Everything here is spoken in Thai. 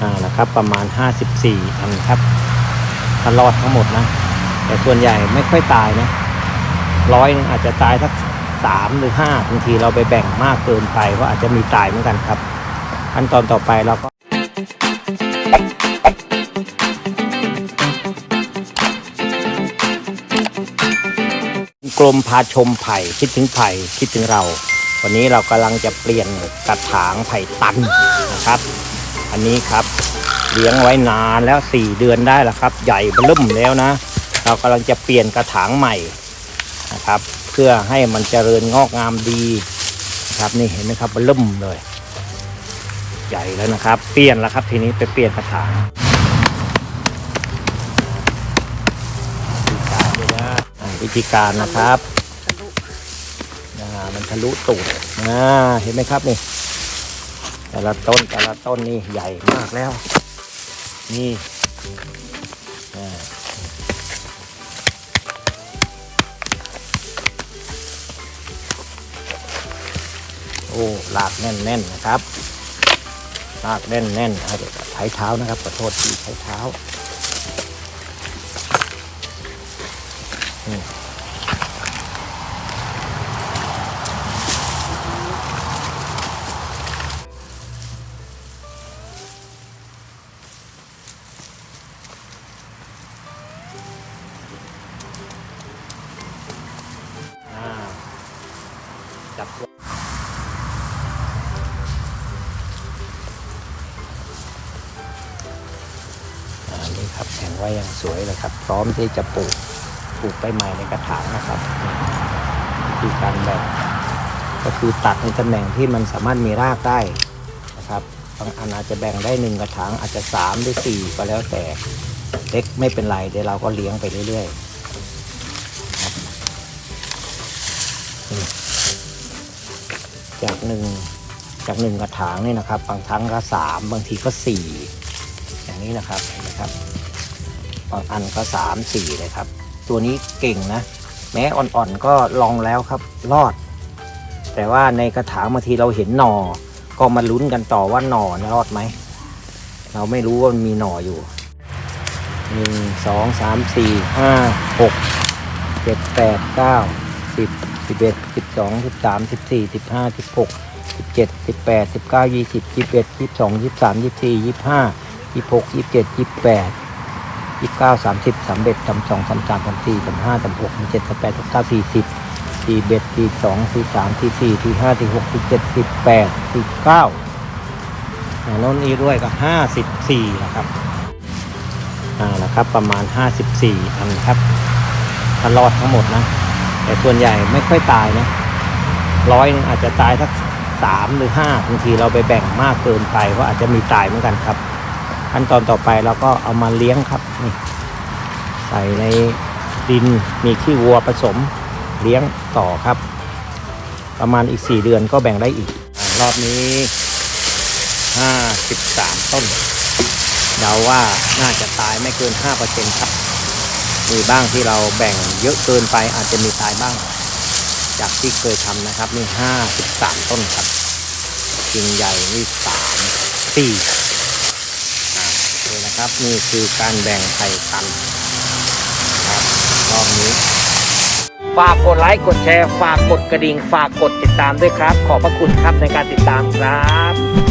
อ่านะครับประมาณ 54อันครับถ้ารอดทั้งหมดนะ แต่ส่วนใหญ่ไม่ค่อยตายนะร้อยนึงอาจจะตายสักสามหรือห้าบางทีเราไปแบ่งมากเกินไปก็อาจจะมีตายเหมือนกันครับขั้นตอนต่อไปเราก็กรมพาชมไผ่คิดถึงไผ่คิดถึงเรา วันนี้เรากำลังจะเปลี่ยนกระถางไผ่ตันนะครับ นนี้ครับ เลี้ยงไว้นานแล้ว 4 เดือนได้แล้วครับ ใหญ่เบิ่มแล้วนะ เรากำลังจะเปลี่ยนกระถางใหม่นะครับ เพื่อให้มันเจริญงอกงามดีครับนี่เห็นไหมครับเบิ่มเลย ใหญ่แล้วนะครับ เปลี่ยนแล้วครับ ทีนี้ไปเปลี่ยนกระถางอ่าวิธีการนะครับมันทะลุตูดเห็นไหมครับนี่ แต่ละต้นแต่ละต้นนี่ใหญ่มากแล้ว นี่อ่าโอ้ลากแน่นๆนนะครับลากแน่นๆอะเดี๋ยวใช้เท้านะครับขอโทษทีใช้เท้า จับอันนี้ครับแข็งไว้อย่างสวยเลยครับ พร้อมที่จะปลูกปลูกใบใหม่ในกระถางนะครับวิธีการแบ่งก็คือตัดในตำแหน่งที่มันสามารถมีรากได้นะครับบางอันอาจจะแบ่งได้หนึ่งกระถางอาจจะสามหรือสี่ก็แล้วแต่เล็กไม่เป็นไรเดี๋ยวเราก็เลี้ยงไปเรื่อยๆ จากหนึ่งจากหนึ่งกระถางนี่นะครับ บางครั้งก็สามบางทีก็สี่อย่างนี้นะครับเห็นไหมครับบางอันก็สามสี่เลยครับ ตัวนี้เก่งนะ แม้อ่อนๆก็ลองแล้วครับรอด แต่ว่าในกระถางบางทีเราเห็นหน่อก็มาลุ้นกันต่อว่าหน่อนะรอดไหม เราไม่รู้ว่ามันมีหน่ออยู่หนึ่งสองสามสี่ห้าหกเจ็ดแปดเก้าสิบ สิบเอ็ดสิบสองสิบสามสิบสี่สิบห้าสิบหกสิบเจ็ดสิบแปดสิบเก้ายี่สิบยี่สิบเอ็ดยี่สิบสองยี่สิบสามยี่สิบสี่ยี่สิบห้ายี่สิบหกยี่สิบเจ็ดยี่สิบแปดยี่สิบเก้าสามสิบสามเอ็ดสามสองสามสามสามสี่สามห้าสามหกสามเจ็ดสามแปดสามเก้าสี่สิบสี่เอ็ดสี่สองสี่สามสี่สี่สี่ห้าสี่หกสี่เจ็ดสี่แปดสี่เก้าโน่นนี้ด้วยก็ห้าสิบสี่นะครับอ่านะครับประมาณห้าสิบสี่อันครับถ้ารอดทั้งหมดนะ แต่ส่วนใหญ่ไม่ค่อยตายนะร้อยหนึงอาจจะตายสักสามหรือห้าบางทีเราไปแบ่งมากเกินไปก็อาจจะมีตายเหมือนกันครับ ขั้นตอนต่อไปเราก็เอามาเลี้ยงครับนี่ใส่ในดินมีขี้วัวผสมเลี้ยงต่อครับ ประมาณอีก 4 เดือนก็แบ่งได้อีกรอบนี้ 53 ต้นเดาว่าน่าจะตายไม่เกิน 5%ครับ มีบ้างที่เราแบ่งเยอะเกินไปอาจจะมีตายบ้าง จากที่เคยทำนะครับนี่53ต้นครับกิ่งใหญ่นี่3 4นี่นะครับนี่คือการแบ่งไข่ตันครับรอบนี้ฝากกดไลค์กดแชร์ ฝากกดกระดิ่ง ฝากกดติดตามด้วยครับ ขอบพระคุณครับในการติดตามครับ